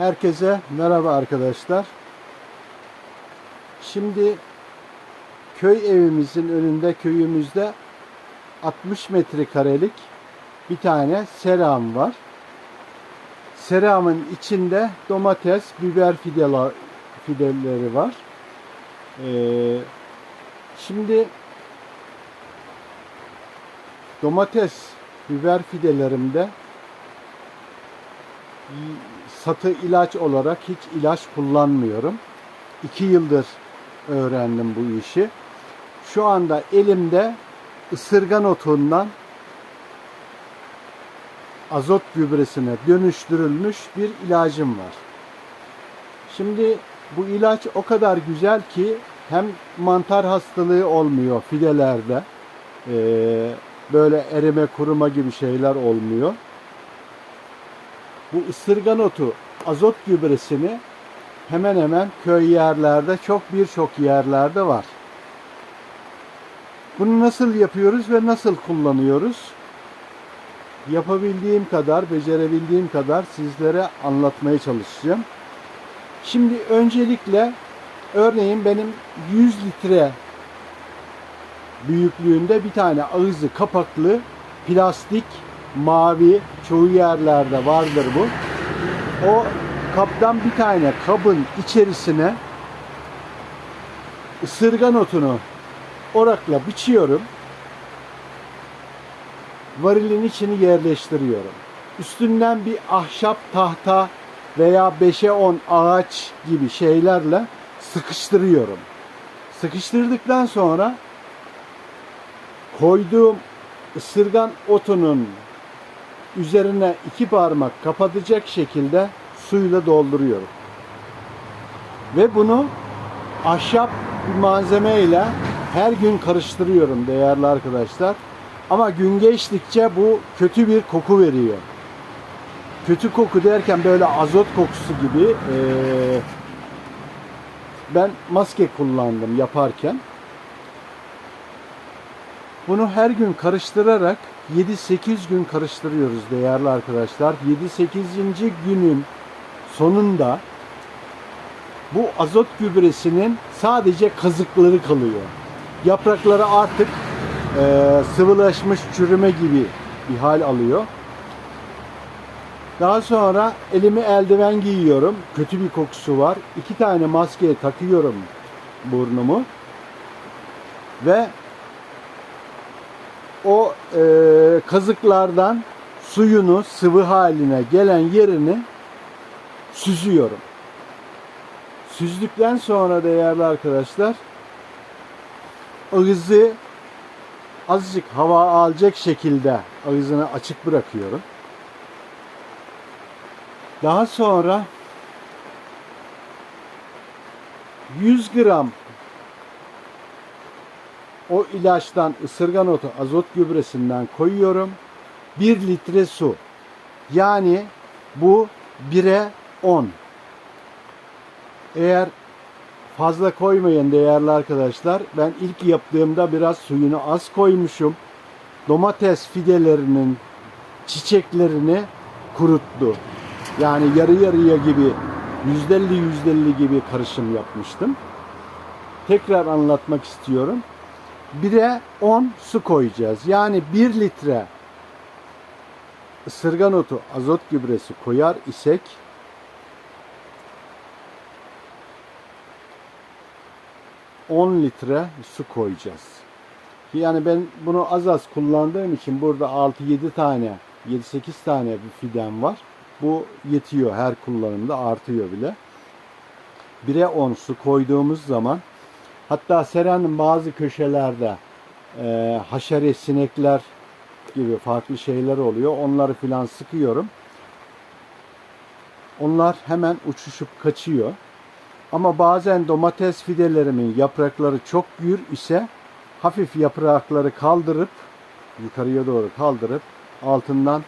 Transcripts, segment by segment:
Herkese merhaba arkadaşlar. Şimdi köy evimizin önünde köyümüzde 60 metrekarelik bir tane seram var. Seramın içinde domates, biber fidela, fideleri var. Ee, şimdi domates, biber fidelerimde satı ilaç olarak hiç ilaç kullanmıyorum. İki yıldır öğrendim bu işi. Şu anda elimde ısırgan otundan azot gübresine dönüştürülmüş bir ilacım var. Şimdi bu ilaç o kadar güzel ki hem mantar hastalığı olmuyor fidelerde. Ee, böyle erime kuruma gibi şeyler olmuyor. Bu ısırgan otu azot gübresini hemen hemen köy yerlerde çok birçok yerlerde var. Bunu nasıl yapıyoruz ve nasıl kullanıyoruz? Yapabildiğim kadar, becerebildiğim kadar sizlere anlatmaya çalışacağım. Şimdi öncelikle örneğin benim 100 litre büyüklüğünde bir tane ağzı kapaklı plastik mavi çoğu yerlerde vardır bu. O kaptan bir tane kabın içerisine ısırgan otunu orakla biçiyorum. Varilin içini yerleştiriyorum. Üstünden bir ahşap tahta veya 5'e 10 ağaç gibi şeylerle sıkıştırıyorum. Sıkıştırdıktan sonra koyduğum ısırgan otunun üzerine iki parmak kapatacak şekilde suyla dolduruyorum. Ve bunu ahşap bir malzeme ile her gün karıştırıyorum değerli arkadaşlar. Ama gün geçtikçe bu kötü bir koku veriyor. Kötü koku derken böyle azot kokusu gibi ee, ben maske kullandım yaparken. Bunu her gün karıştırarak 7-8 gün karıştırıyoruz değerli arkadaşlar. 7-8. günün sonunda bu azot gübresinin sadece kazıkları kalıyor. Yaprakları artık e, sıvılaşmış çürüme gibi bir hal alıyor. Daha sonra elimi eldiven giyiyorum. Kötü bir kokusu var. İki tane maskeye takıyorum burnumu. Ve o e, kazıklardan suyunu sıvı haline gelen yerini süzüyorum. Süzdükten sonra değerli arkadaşlar ağzı azıcık hava alacak şekilde ağzını açık bırakıyorum. Daha sonra 100 gram o ilaçtan ısırgan otu azot gübresinden koyuyorum. 1 litre su. Yani bu 1'e 10. Eğer fazla koymayın değerli arkadaşlar. Ben ilk yaptığımda biraz suyunu az koymuşum. Domates fidelerinin çiçeklerini kuruttu. Yani yarı yarıya gibi %50 %50 gibi karışım yapmıştım. Tekrar anlatmak istiyorum. 1'e 10 su koyacağız. Yani 1 litre ısırgan otu azot gübresi koyar isek ...10 litre su koyacağız. Yani ben bunu az az kullandığım için burada 6-7 tane, 7-8 tane bir fidem var. Bu yetiyor her kullanımda artıyor bile. 1'e 10 su koyduğumuz zaman Hatta seranın bazı köşelerde e, haşere sinekler gibi farklı şeyler oluyor. Onları filan sıkıyorum. Onlar hemen uçuşup kaçıyor. Ama bazen domates fidelerimin yaprakları çok gür ise hafif yaprakları kaldırıp yukarıya doğru kaldırıp altından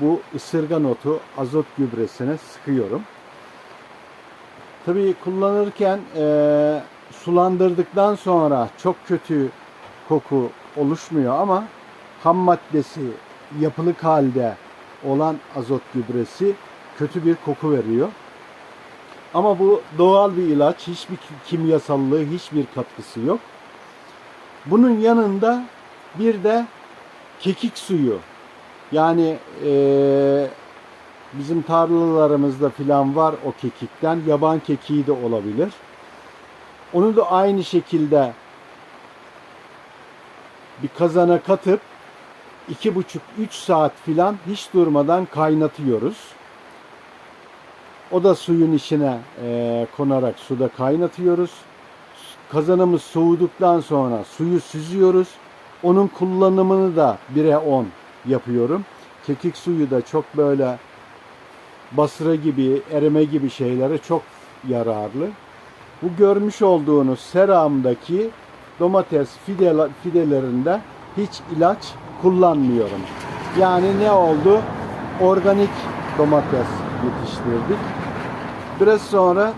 bu ısırgan otu azot gübresine sıkıyorum. Tabii kullanırken eee sulandırdıktan sonra çok kötü koku oluşmuyor ama ham maddesi yapılık halde olan azot gübresi kötü bir koku veriyor. Ama bu doğal bir ilaç. Hiçbir kimyasallığı, hiçbir katkısı yok. Bunun yanında bir de kekik suyu. Yani eee, bizim tarlalarımızda filan var o kekikten. Yaban kekiği de olabilir. Onu da aynı şekilde bir kazana katıp iki buçuk üç saat filan hiç durmadan kaynatıyoruz. O da suyun içine eee, konarak suda kaynatıyoruz. Kazanımız soğuduktan sonra suyu süzüyoruz. Onun kullanımını da 1'e 10 yapıyorum. Kekik suyu da çok böyle basra gibi, erime gibi şeylere çok yararlı. Bu görmüş olduğunuz seramdaki domates fide, fidelerinde hiç ilaç kullanmıyorum. Yani ne oldu? Organik domates yetiştirdik. Biraz sonra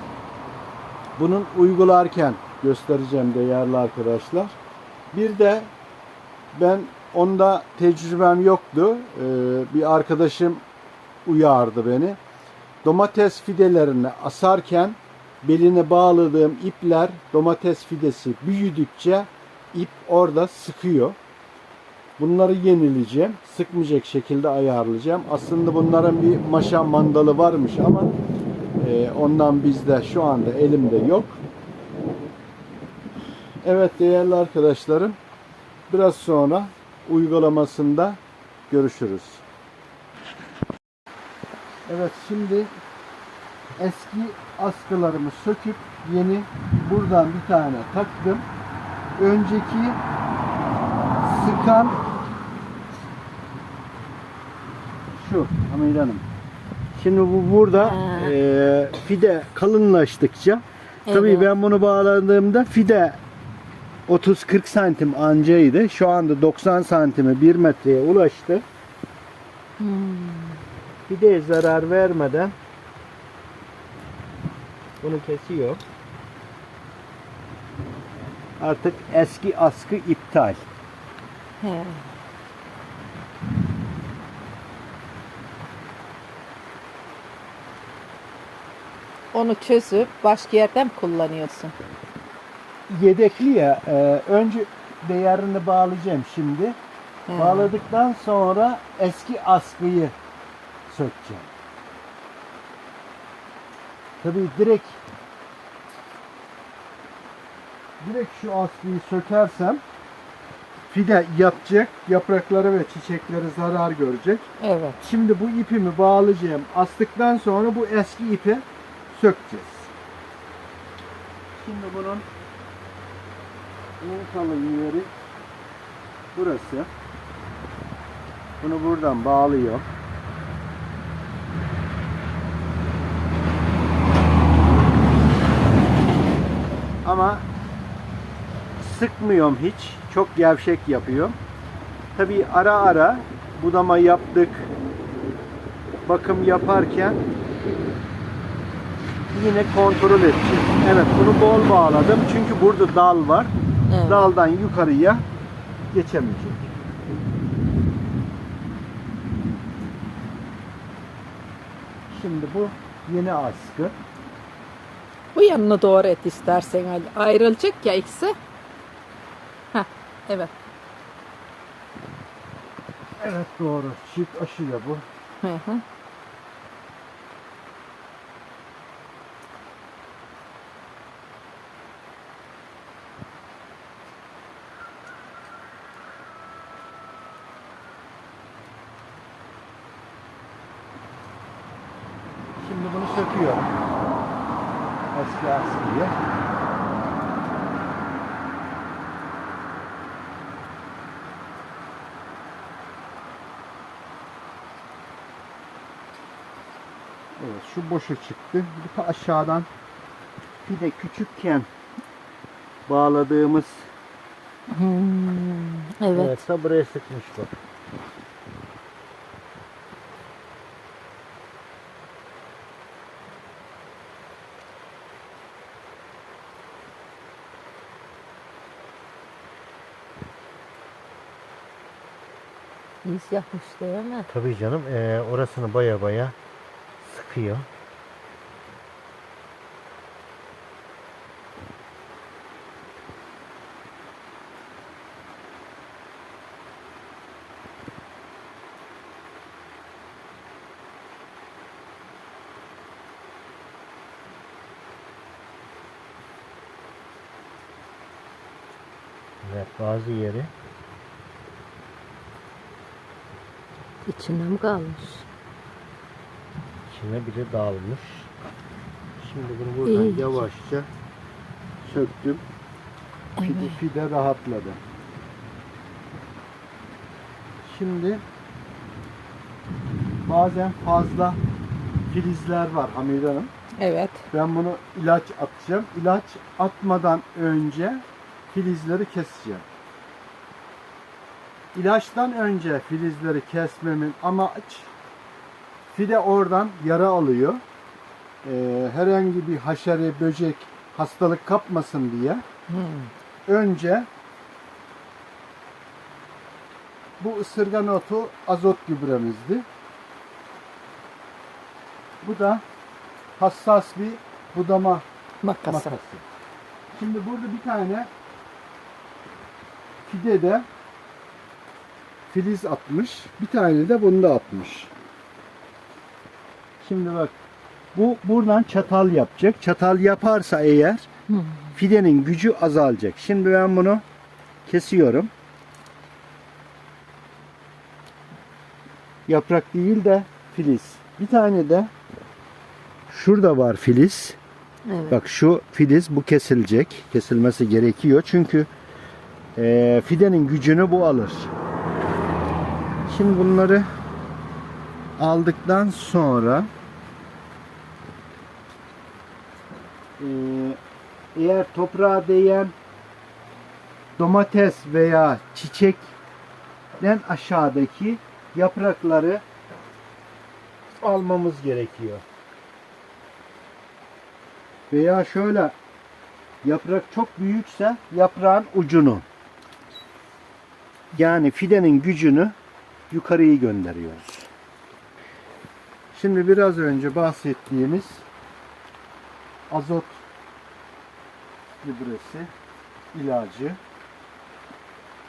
bunun uygularken göstereceğim değerli arkadaşlar. Bir de ben onda tecrübem yoktu. Ee, bir arkadaşım uyardı beni. Domates fidelerini asarken beline bağladığım ipler domates fidesi büyüdükçe ip orada sıkıyor. Bunları yenileyeceğim. Sıkmayacak şekilde ayarlayacağım. Aslında bunların bir maşa mandalı varmış ama e, ondan bizde şu anda elimde yok. Evet değerli arkadaşlarım. Biraz sonra uygulamasında görüşürüz. Evet şimdi eski askılarımı söküp yeni buradan bir tane taktım. Önceki sıkan şu Hamide Hanım. Şimdi bu burada eee, fide kalınlaştıkça tabii Evet. ben bunu bağladığımda fide 30-40 santim ancaydı. Şu anda 90 santime 1 metreye ulaştı. Hmm. Fideye zarar vermeden bunu kesiyor. Artık eski askı iptal. He. Onu çözüp başka yerden mi kullanıyorsun? Yedekli ya. e, önce değerini bağlayacağım şimdi. He. Bağladıktan sonra eski askıyı sökeceğim. Tabii direkt direkt şu askıyı sökersem fide yatacak, yaprakları ve çiçekleri zarar görecek. Evet. Şimdi bu ipimi bağlayacağım. Astıktan sonra bu eski ipi sökeceğiz. Şimdi bunun en kalın yeri burası. Bunu buradan bağlıyor. Ama sıkmıyorum hiç. Çok gevşek yapıyorum. Tabi ara ara budama yaptık. Bakım yaparken yine kontrol edeceğiz. Evet bunu bol bağladım. Çünkü burada dal var. Evet. Daldan yukarıya geçemeyecek. Şimdi bu yeni askı. Bu yanına doğru et istersen Ali. Ayrılacak ya ikisi. Heh, evet. Evet doğru. Çift aşı da bu. Hı hı. Şimdi bunu söküyorum. Eski askıyı. Evet şu boşa çıktı. Bir de aşağıdan bir de küçükken bağladığımız Hmm, evet. evet ta buraya sıkmış bak. İz yapmış değil mi? Tabii canım eee, orasını baya baya akıyor. Bazı yeri içinde kalmış? İçine bile dağılmış. Şimdi bunu buradan İyi. Yavaşça söktüm. Fide, fide rahatladı. Şimdi bazen fazla filizler var Hamide Hanım. Evet. Ben bunu ilaç atacağım. İlaç atmadan önce filizleri keseceğim. İlaçtan önce filizleri kesmemin amaç fide oradan yara alıyor. Ee, herhangi bir haşere, böcek, hastalık kapmasın diye Hmm. önce bu ısırgan otu azot gübremizdi. Bu da hassas bir budama Makası. makası. Şimdi burada bir tane fide de filiz atmış. Bir tane de bunu da atmış. Şimdi bak bu buradan çatal yapacak. Çatal yaparsa eğer fidenin gücü azalacak. Şimdi ben bunu kesiyorum. Yaprak değil de filiz. Bir tane de şurada var filiz. Evet. Bak şu filiz bu kesilecek. Kesilmesi gerekiyor. Çünkü eee, fidenin gücünü bu alır. Şimdi bunları aldıktan sonra eee, eğer toprağa değen domates veya çiçekten aşağıdaki yaprakları almamız gerekiyor. Veya şöyle yaprak çok büyükse yaprağın ucunu yani fidenin gücünü yukarıyı gönderiyoruz. Şimdi biraz önce bahsettiğimiz azot gübresi ilacı.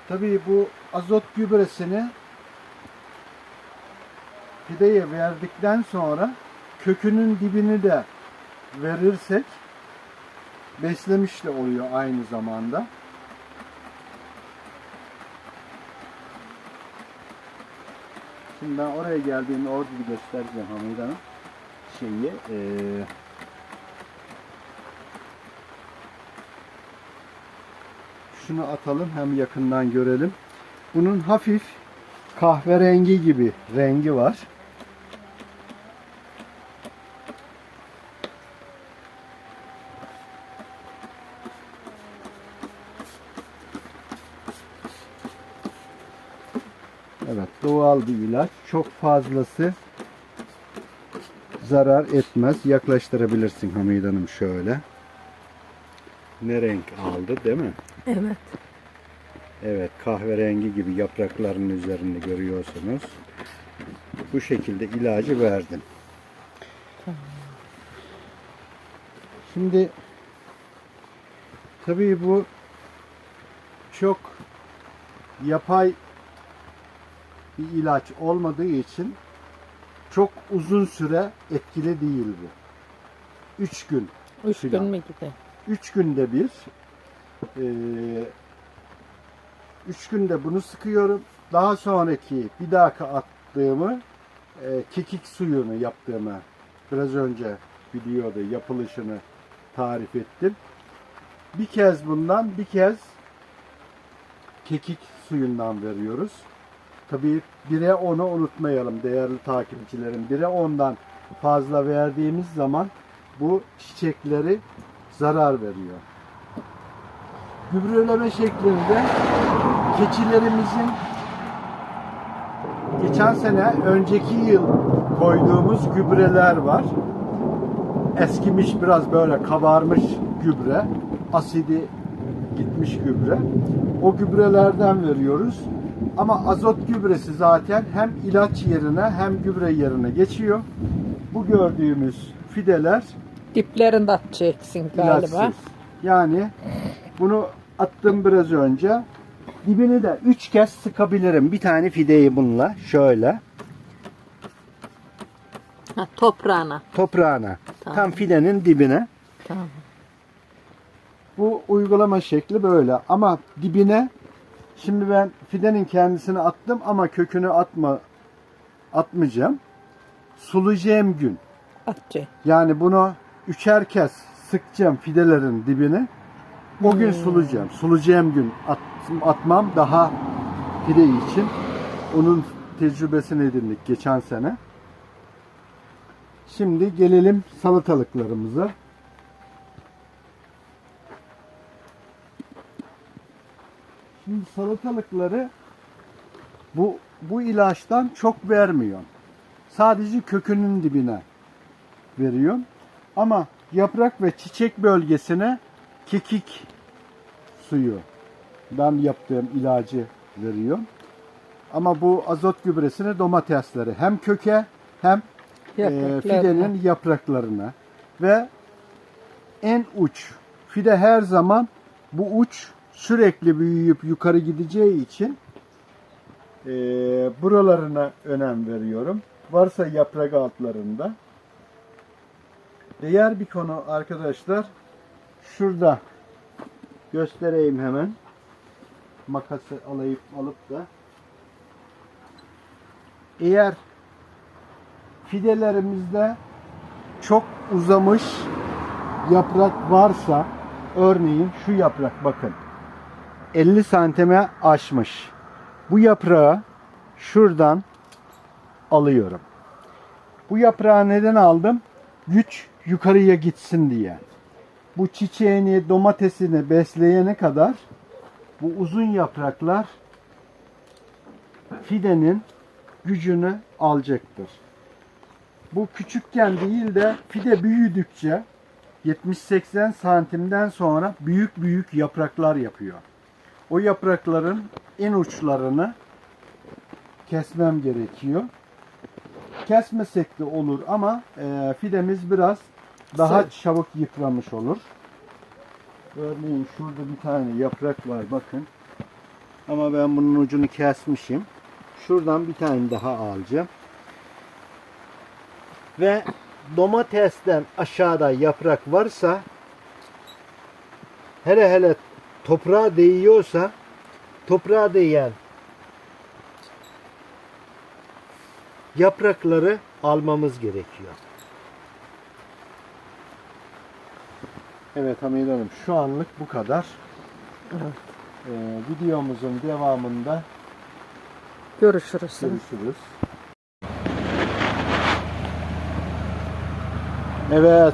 Tabii bu azot gübresini fideye verdikten sonra kökünün dibini de verirsek beslemiş de oluyor aynı zamanda. Şimdi ben oraya geldiğimde orada bir göstereceğim Hamid Hanım. Şeyi eee şunu atalım hem yakından görelim. Bunun hafif kahverengi gibi rengi var. Evet, doğal bir ilaç. Çok fazlası zarar etmez. Yaklaştırabilirsin Hamid Hanım şöyle. Ne renk aldı değil mi? Evet. Evet, kahverengi gibi yaprakların üzerinde görüyorsunuz. Bu şekilde ilacı verdim. Şimdi tabii bu çok yapay bir ilaç olmadığı için çok uzun süre etkili değil bu. 3 gün Üç Filan. gün mü gider? 3 günde bir eee üç günde bunu sıkıyorum. Daha sonraki bir dahaki attığımı eee, kekik suyunu yaptığımı biraz önce videoda yapılışını tarif ettim. Bir kez bundan bir kez kekik suyundan veriyoruz. Tabii 1'e 10'u unutmayalım değerli takipçilerim. 1'e 10'dan fazla verdiğimiz zaman bu çiçekleri zarar veriyor. Gübreleme şeklinde keçilerimizin geçen sene önceki yıl koyduğumuz gübreler var. Eskimiş biraz böyle kabarmış gübre, asidi gitmiş gübre. O gübrelerden veriyoruz. Ama azot gübresi zaten hem ilaç yerine hem gübre yerine geçiyor. Bu gördüğümüz fideler Diplerini de atacaksın galiba. ilaçsız. Yani bunu attım biraz önce. Dibini de 3 kez sıkabilirim. Bir tane fideyi bununla şöyle Ha, toprağına. toprağına. Tamam. Tam fidenin dibine. Tamam. Bu uygulama şekli böyle ama dibine şimdi ben fidenin kendisini attım ama kökünü atma atmayacağım. Sulayacağım gün. Atçı. Yani bunu üçer kez sıkacağım fidelerin dibine. O gün sulayacağım. Sulayacağım gün at, atmam daha fide için. Onun tecrübesini edindik geçen sene. Şimdi gelelim salatalıklarımıza. Şimdi salatalıkları bu bu ilaçtan çok vermiyor. Sadece kökünün dibine veriyorum. Ama yaprak ve çiçek bölgesine kekik suyu ben yaptığım ilacı veriyorum. Ama bu azot gübresini domatesleri hem köke hem e, fidenin yapraklarına ve en uç fide her zaman bu uç sürekli büyüyüp yukarı gideceği için e, buralarına önem veriyorum. Varsa yaprak altlarında. Diğer bir konu arkadaşlar şurada göstereyim hemen. Makası alayıp alıp da eğer fidelerimizde çok uzamış yaprak varsa örneğin şu yaprak bakın 50 santime aşmış. Bu yaprağı şuradan alıyorum. Bu yaprağı neden aldım? Güç yukarıya gitsin diye. Bu çiçeğini, domatesini besleyene kadar bu uzun yapraklar fidenin gücünü alacaktır. Bu küçükken değil de fide büyüdükçe 70-80 santimden sonra büyük büyük yapraklar yapıyor. O yaprakların en uçlarını kesmem gerekiyor. Kesmesek de olur ama e, fidemiz biraz daha Güzel. çabuk yıpramış olur. Örneğin şurada bir tane yaprak var bakın. Ama ben bunun ucunu kesmişim. Şuradan bir tane daha alacağım. Ve domatesten aşağıda yaprak varsa hele hele toprağa değiyorsa toprağa değen yaprakları almamız gerekiyor. Evet Hamid Hanım şu anlık bu kadar. Evet. Ee, videomuzun devamında Görüşürüz. görüşürüz. Evet.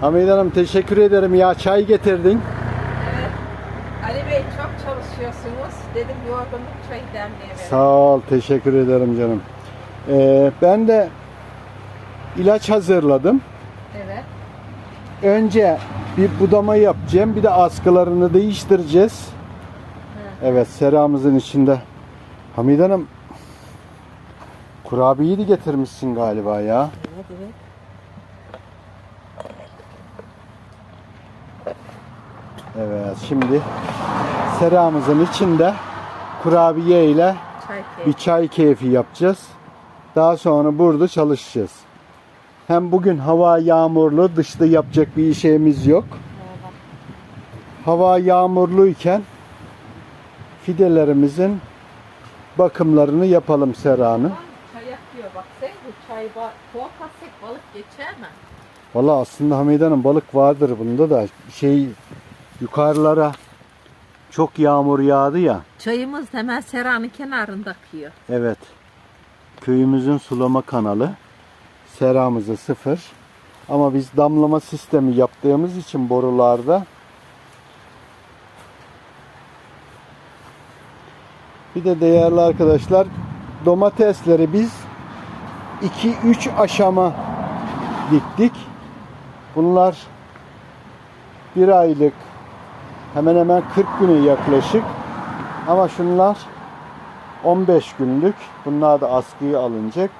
Hamid Hanım teşekkür ederim ya çay getirdin. Çalışıyorsunuz. Dedim yorgunluk çayı demleye verin. Sağ ol teşekkür ederim canım. Ee, ben de ilaç hazırladım. Evet. Önce bir budama yapacağım. Bir de askılarını değiştireceğiz. Evet seramızın içinde. Hamid Hanım kurabiyeyi de getirmişsin galiba ya. Evet, evet. Evet şimdi seramızın içinde kurabiye ile Çay bir çay keyfi yapacağız. Daha sonra burada çalışacağız. Hem bugün hava yağmurlu, dışta yapacak bir işimiz yok. Hava yağmurluyken fidelerimizin bakımlarını yapalım seranın. Çay yapıyor bak sen bu çay atsek balık geçer mi? Valla aslında Hamide Hanım balık vardır bunda da şey yukarılara çok yağmur yağdı ya. Çayımız hemen seranın kenarında akıyor. Evet. Köyümüzün sulama kanalı. Seramızı sıfır. Ama biz damlama sistemi yaptığımız için borularda bir de değerli arkadaşlar domatesleri biz 2-3 aşama diktik. Bunlar bir aylık hemen hemen 40 güne yaklaşık ama şunlar 15 günlük. Bunlar da askıya alınacak.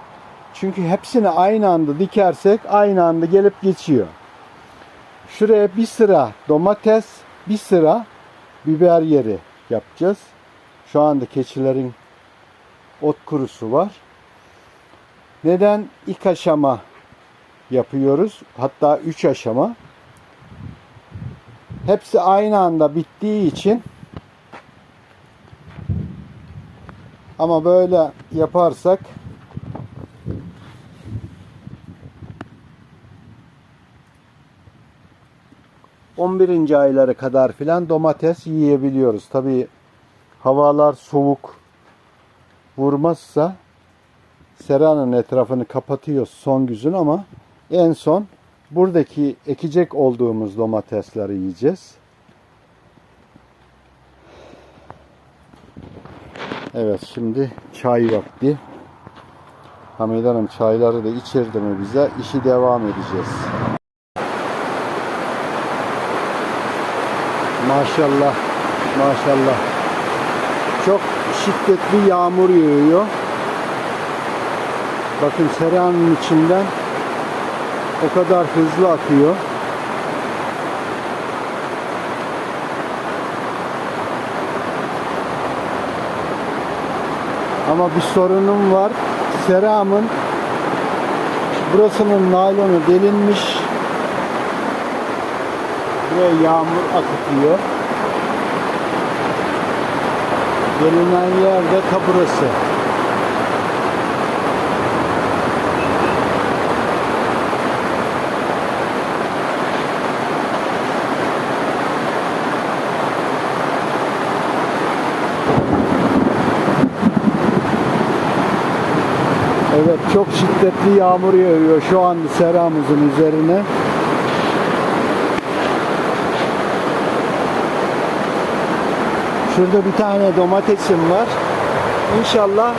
Çünkü hepsini aynı anda dikersek aynı anda gelip geçiyor. Şuraya bir sıra domates, bir sıra biber yeri yapacağız. Şu anda keçilerin ot kurusu var. Neden ilk aşama yapıyoruz? Hatta üç aşama. Hepsi aynı anda bittiği için ama böyle yaparsak on birinci ayları kadar filan domates yiyebiliyoruz. Tabii havalar soğuk vurmazsa seranın etrafını kapatıyoruz son güzün ama en son buradaki ekecek olduğumuz domatesleri yiyeceğiz. Evet şimdi çay vakti. Hamid Hanım çayları da içirdi mi bize işi devam edeceğiz. Maşallah maşallah. Çok şiddetli yağmur yağıyor. Bakın seranın içinden o kadar hızlı akıyor. Ama bir sorunum var. Seramın burasının naylonu delinmiş. Buraya yağmur akıtıyor. Delinen yer de ta burası. Evet çok şiddetli yağmur yağıyor şu anda seramızın üzerine. Şurada bir tane domatesim var. İnşallah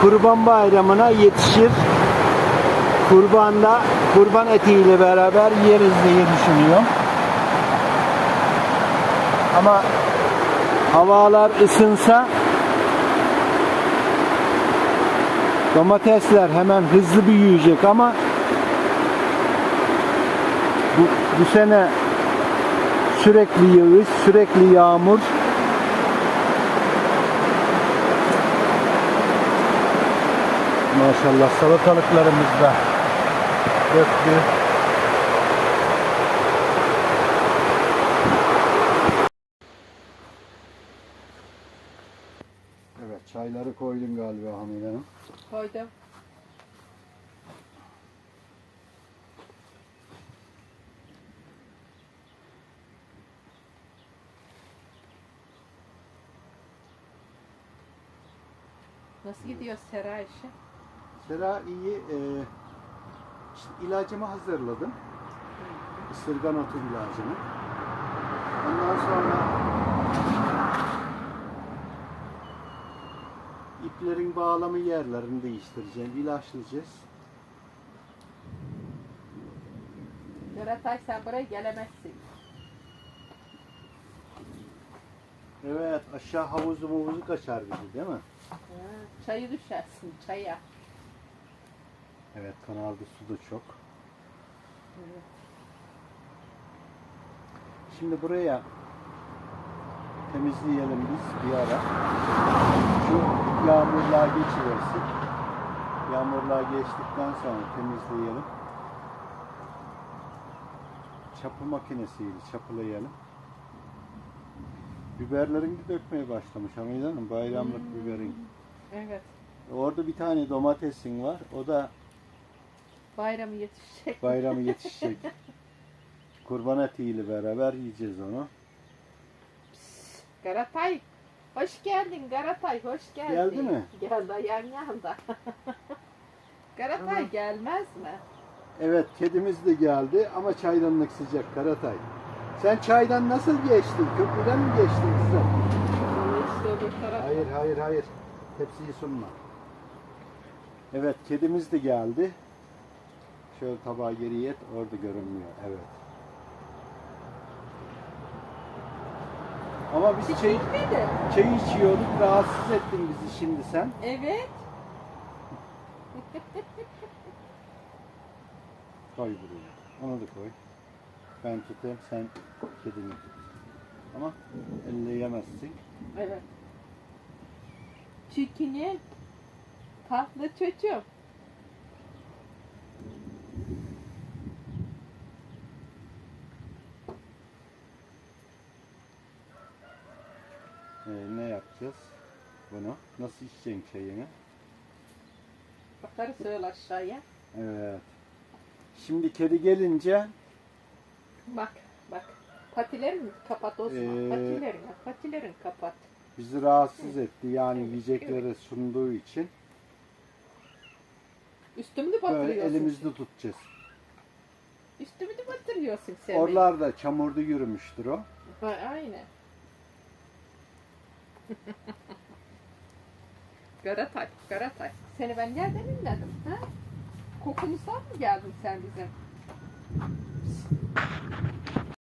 Kurban Bayramı'na yetişir. Kurbanda kurban etiyle beraber yeriz diye düşünüyorum. Ama havalar ısınsa Domatesler hemen hızlı büyüyecek ama bu, bu sene sürekli yağış, sürekli yağmur. Maşallah salatalıklarımız da döktü. Evet çayları koydum galiba Hamile Hanım. Koydum. Nasıl gidiyor Sera işi? Sera iyi. E, işte ilacımı hazırladım. Isırgan otu ilacını. Ondan sonra iplerin bağlamı yerlerini değiştireceğim. ilaçlayacağız. Beratay sen buraya gelemezsin. Evet aşağı havuzu mavuzu kaçar bizi değil mi? Ha, çayı düşersin çaya. Evet kanalda su da çok. Evet. Şimdi buraya temizleyelim biz bir ara. Şu yağmurlar geçiversin. Yağmurlar geçtikten sonra temizleyelim. Çapı makinesiyle çapılayalım. Biberlerin de dökmeye başlamış Hamide Hanım. Bayramlık biberin. Evet. Orada bir tane domatesin var. O da Bayramı yetişecek. bayramı yetişecek. Kurban etiyle beraber yiyeceğiz onu. Garatay. Hoş geldin Garatay, hoş geldin. Geldi mi? Geldi ayağın yanında. Garatay gelmez mi? Evet kedimiz de geldi ama çaydanlık sıcak Karatay. Sen çaydan nasıl geçtin? Köprüden mi geçtin kızım? İşte. Hayır hayır hayır. Tepsiyi sunma. Evet kedimiz de geldi. Şöyle tabağı geriye et orada görünmüyor. Evet. Ama biz çay, Gitmedi. çay içiyorduk. Rahatsız ettin bizi şimdi sen. Evet. Koy buraya. Onu da koy. Ben tutayım sen kedini tut. Ama elle yemezsin. Evet. Çirkini tatlı çocuğum. İçeceğiz. Bunu. Nasıl içeceksin çayını? Bakarız öyle aşağıya. Evet. Şimdi kedi gelince Bak bak. Patilerini kapat Osman. Ee, Patilerini, patilerini kapat. bizi rahatsız etti. Yani yiyecekleri sunduğu için Üstümü de böyle batırıyorsun. elimizde tutacağız. Üstümü de batırıyorsun sen. Oralarda çamurda yürümüştür o. Ha, aynen. Garatay, Garatay. Seni ben nereden dinledim? Ha? Kokumuzdan mı geldin sen bizim?